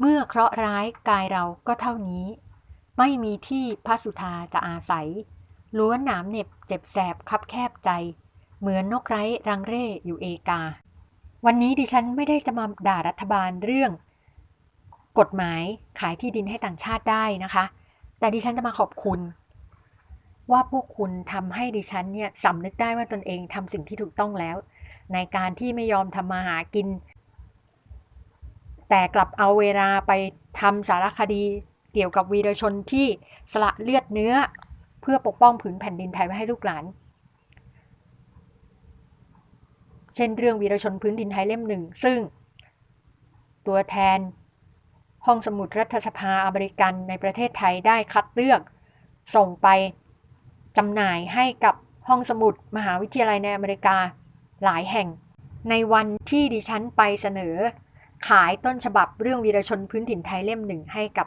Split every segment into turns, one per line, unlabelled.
เมื่อเคราะห์ร้ายกายเราก็เท่านี้ ไม่มีที่พระสุธาจะอาศัย ล้วนหนามเหน็บเจ็บแสบคับแคบใจ เหมือนนกไร้รังเร่อยู่เอกา วันนี้ดิฉันไม่ได้จะมาด่ารัฐบาลเรื่อง กฎหมายขายที่ดินให้ต่างชาติได้นะคะ แต่ดิฉันจะมาขอบคุณ ว่าพวกคุณทำให้ดิฉันเนี่ยสำนึกได้ว่าตนเองทำสิ่งที่ถูกต้องแล้ว ในการที่ไม่ยอมทำมาหากิน แต่กลับเอาเวลาไปทำสารคดีเกี่ยวกับวีรชนที่สละเลือดเนื้อ เพื่อปกป้องผืนแผ่นดินไทยไว้ให้ลูกหลาน เช่นเรื่องวีรชนพื้นดินไทยเล่มหนึ่ง ซึ่ง ตัวแทน ห้องสมุดรัฐสภาอเมริกันในประเทศไทยได้คัดเลือก ส่งไปจำหน่ายให้กับห้องสมุดมหาวิทยาลัยในอเมริกาหลายแห่ง ในวันที่ดิฉันไปเสนอ ขายต้นฉบับเรื่องวีรชนพื้นถิ่นไทยเล่มหนึ่งให้กับ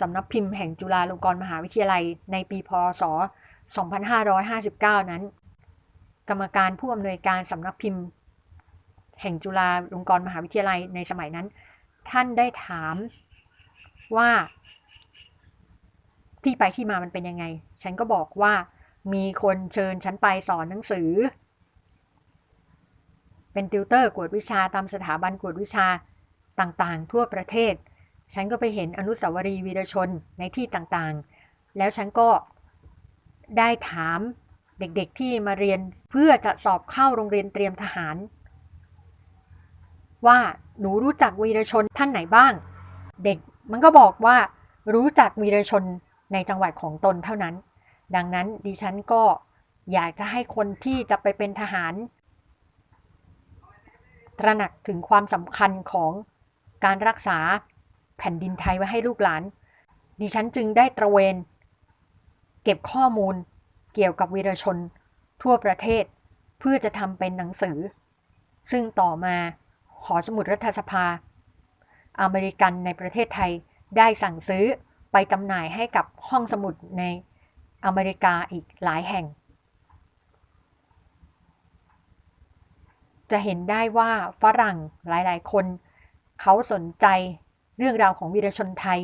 สำนักพิมพ์แห่งจุฬาลงกรณ์มหาวิทยาลัยในปีพศ 2559 นั้น กรรมการผู้อำนวยการสำนักพิมพ์ แห่งจุฬาลงกรณ์มหาวิทยาลัยในสมัยนั้น ท่านได้ถามว่า ที่ไปที่มามันเป็นยังไง ฉันก็บอกว่ามีคนเชิญฉันไปสอนหนังสือ เป็นติวเตอร์กวดวิชาตามสถาบันกวดวิชา ต่างๆ ทั่วประเทศ ฉันก็ไปเห็นอนุสาวรีย์วีรชนในที่ต่างๆ แล้วฉันก็ได้ถามเด็กๆที่มาเรียนเพื่อจะสอบเข้าโรงเรียนเตรียมทหาร ว่าหนูรู้จักวีรชนท่านไหนบ้าง เด็กมันก็บอกว่ารู้จักวีรชนในจังหวัดของตนเท่านั้น ดังนั้นดิฉันก็อยากจะให้คนที่จะไปเป็นทหาร ตระหนักถึงความสำคัญของ การรักษาแผ่นดินไทยไว้ให้ลูกหลาน ดิฉันจึงได้ตระเวน เก็บข้อมูลเกี่ยวกับวีรชนทั่วประเทศ เพื่อจะทำเป็นหนังสือ ซึ่งต่อมาหอสมุดรัฐสภา อเมริกันในประเทศไทยได้สั่งซื้อไปจำหน่ายให้กับห้องสมุดในอเมริกาอีกหลายแห่ง จะเห็นได้ว่าฝรั่งหลายๆ คน เขาสนใจเรื่องราวของวีรชนไทย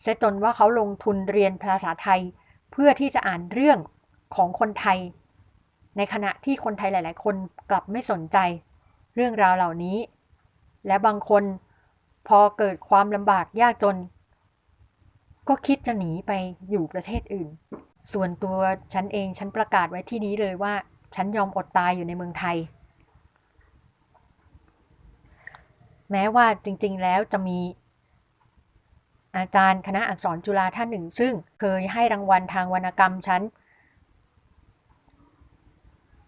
เสียจนว่าเขาลงทุนเรียนภาษาไทย เพื่อที่จะอ่านเรื่องของคนไทย ในขณะที่คนไทยหลาย ๆ คนกลับไม่สนใจ เรื่องราวเหล่านี้ และบางคนพอเกิดความลำบากยากจน ก็คิดจะหนีไปอยู่ประเทศอื่น ส่วนตัวฉันเองฉันประกาศไว้ที่นี้เลยว่า ฉันยอมอดตายอยู่ในเมืองไทย แม้ว่าจริงๆ แล้วจะมีอาจารย์คณะอักษรจุฬาท่านหนึ่ง ซึ่งเคยให้รางวัลทางวรรณกรรมฉัน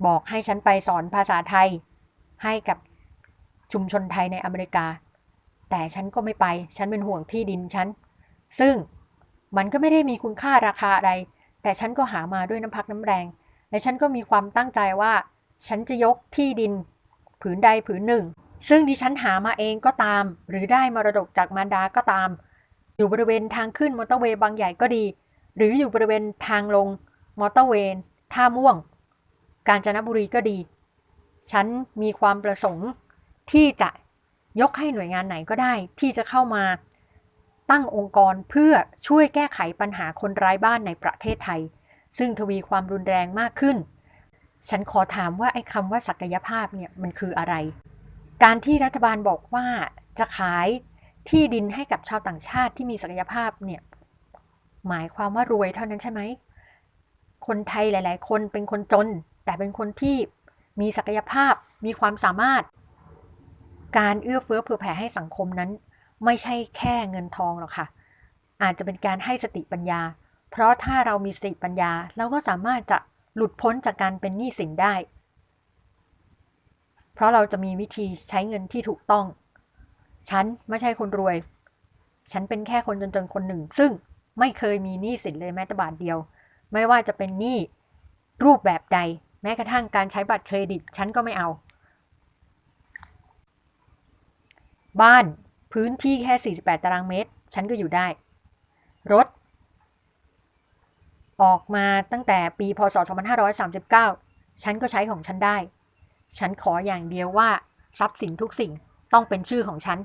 บอกให้ฉันไปสอนภาษาไทยให้กับชุมชนไทยในอเมริกา แต่ฉันก็ไม่ไป ฉันเป็นห่วงที่ดินฉัน ซึ่งมันก็ไม่ได้มีคุณค่าราคาอะไร แต่ฉันก็หามาด้วยน้ำพักน้ำแรง และฉันก็มีความตั้งใจว่า ฉันจะยกที่ดิน ผืนใดผืนหนึ่ง ซึ่งดิฉันหามาเองก็ตาม หรือได้มรดกจากมารดาก็ตาม อยู่บริเวณทางขึ้นมอเตอร์เวย์บางใหญ่ก็ดี หรืออยู่บริเวณทางลงมอเตอร์เวย์ท่าม่วง กาญจนบุรีก็ดี ฉันมีความประสงค์ที่จะยกให้หน่วยงานไหนก็ได้ ที่จะเข้ามาตั้งองค์กรเพื่อช่วยแก้ไขปัญหาคนไร้บ้านในประเทศไทย ซึ่งทวีความรุนแรงมากขึ้น ฉันขอถามว่าไอ้คำว่าศักยภาพเนี่ยมันคืออะไร การที่รัฐบาลบอกว่าจะขายที่ดินให้กับชาวต่างชาติที่มีศักยภาพเนี่ยหมายความว่ารวยเท่านั้นใช่ไหม คนไทยหลาย ๆ คนเป็นคนจน แต่เป็นคนที่มีศักยภาพมีความสามารถ การเอื้อเฟื้อเผื่อแผ่ให้สังคมนั้น ไม่ใช่แค่เงินทองหรอกค่ะ อาจจะเป็นการให้สติปัญญา เพราะถ้าเรามีสติปัญญา เราก็สามารถจะหลุดพ้นจากการเป็นหนี้สินได้ เพราะเราจะมีวิธีใช้เงินที่ถูกต้อง ฉันไม่ใช่คนรวย ฉันเป็นแค่คนจนๆคนหนึ่ง ซึ่งไม่เคยมีหนี้สินเลยแม้แต่บาทเดียว ไม่ว่าจะเป็นหนี้รูปแบบใด แม้กระทั่งการใช้บัตรเครดิต ฉันก็ไม่เอา บ้านพื้นที่แค่ 48 ตารางเมตร ฉันก็อยู่ได้ รถ ออกมาตั้งแต่ปีพศ 2539 ฉันก็ใช้ของฉันได้ ฉันขออย่างเดียวว่าทรัพย์สินทุกสิ่งต้องเป็นชื่อของฉัน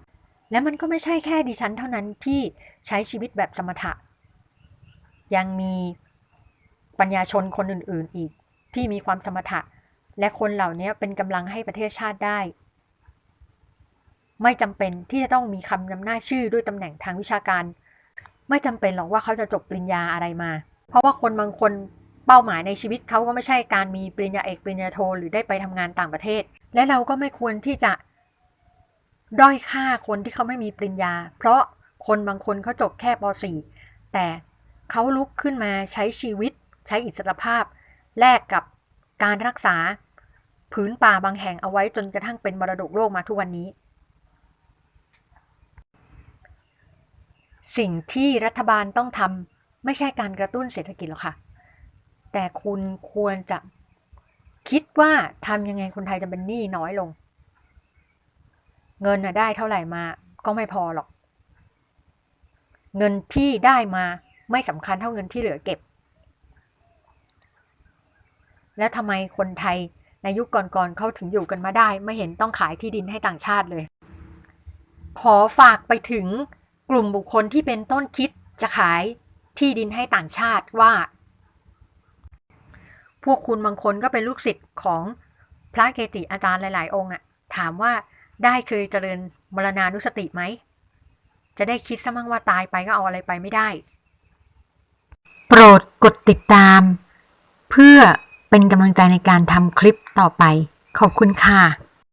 และมันก็ไม่ใช่แค่ดิฉันเท่านั้นที่ใช้ชีวิตแบบสมถะ ยังมีปัญญาชนคนอื่น ๆ อีกที่มีความสมถะ และคนเหล่านี้เป็นกำลังให้ประเทศชาติได้ ไม่จำเป็นที่จะต้องมีคำนำหน้าชื่อด้วยตำแหน่งทางวิชาการ ไม่จำเป็นหรอกว่าเขาจะจบปริญญาอะไรมา เพราะว่าคนบางคน เป้าหมายในชีวิตเขาก็ไม่ใช่การมีปริญญาเอกปริญญาโทหรือได้ไปทำงานต่างประเทศ และเราก็ไม่ควรที่จะด้อยค่าคนที่เขาไม่มีปริญญา เพราะคนบางคนเขาจบแค่ป .4 แต่เขาลุกขึ้นมาใช้ชีวิต ใช้อิสรภาพ แลกกับการรักษาผืนป่าบางแห่งเอาไว้จนกระทั่งเป็นมรดกโลกมาทุกวันนี้ สิ่งที่รัฐบาลต้องทำไม่ใช่การกระตุ้นเศรษฐกิจหรอกค่ะ แต่คุณควรจะคิดว่าทำยังไงคนไทยจะเป็นหนี้น้อยลง เงินน่ะได้เท่าไหร่มาก็ไม่พอหรอก เงินที่ได้มาไม่สำคัญเท่าเงินที่เหลือเก็บ แล้วทำไมคนไทยในยุคก่อนๆเขาถึงอยู่กันมาได้ ไม่เห็นต้องขายที่ดินให้ต่างชาติเลย ขอฝากไปถึงกลุ่มบุคคลที่เป็นต้นคิดจะขายที่ดินให้ต่างชาติว่า วกคุณบางคนก็เป็นลูกศิษย์ของพระเกจิอาจารย์หลาย ๆ องค์อะถามว่าได้เคยเจริญมรณานุสติไหม จะได้คิดซะมั่งว่าตายไปก็เอาอะไรไปไม่ได้ โปรดกดติดตาม เพื่อเป็นกำลังใจในการทำคลิปต่อไป ขอบคุณค่ะ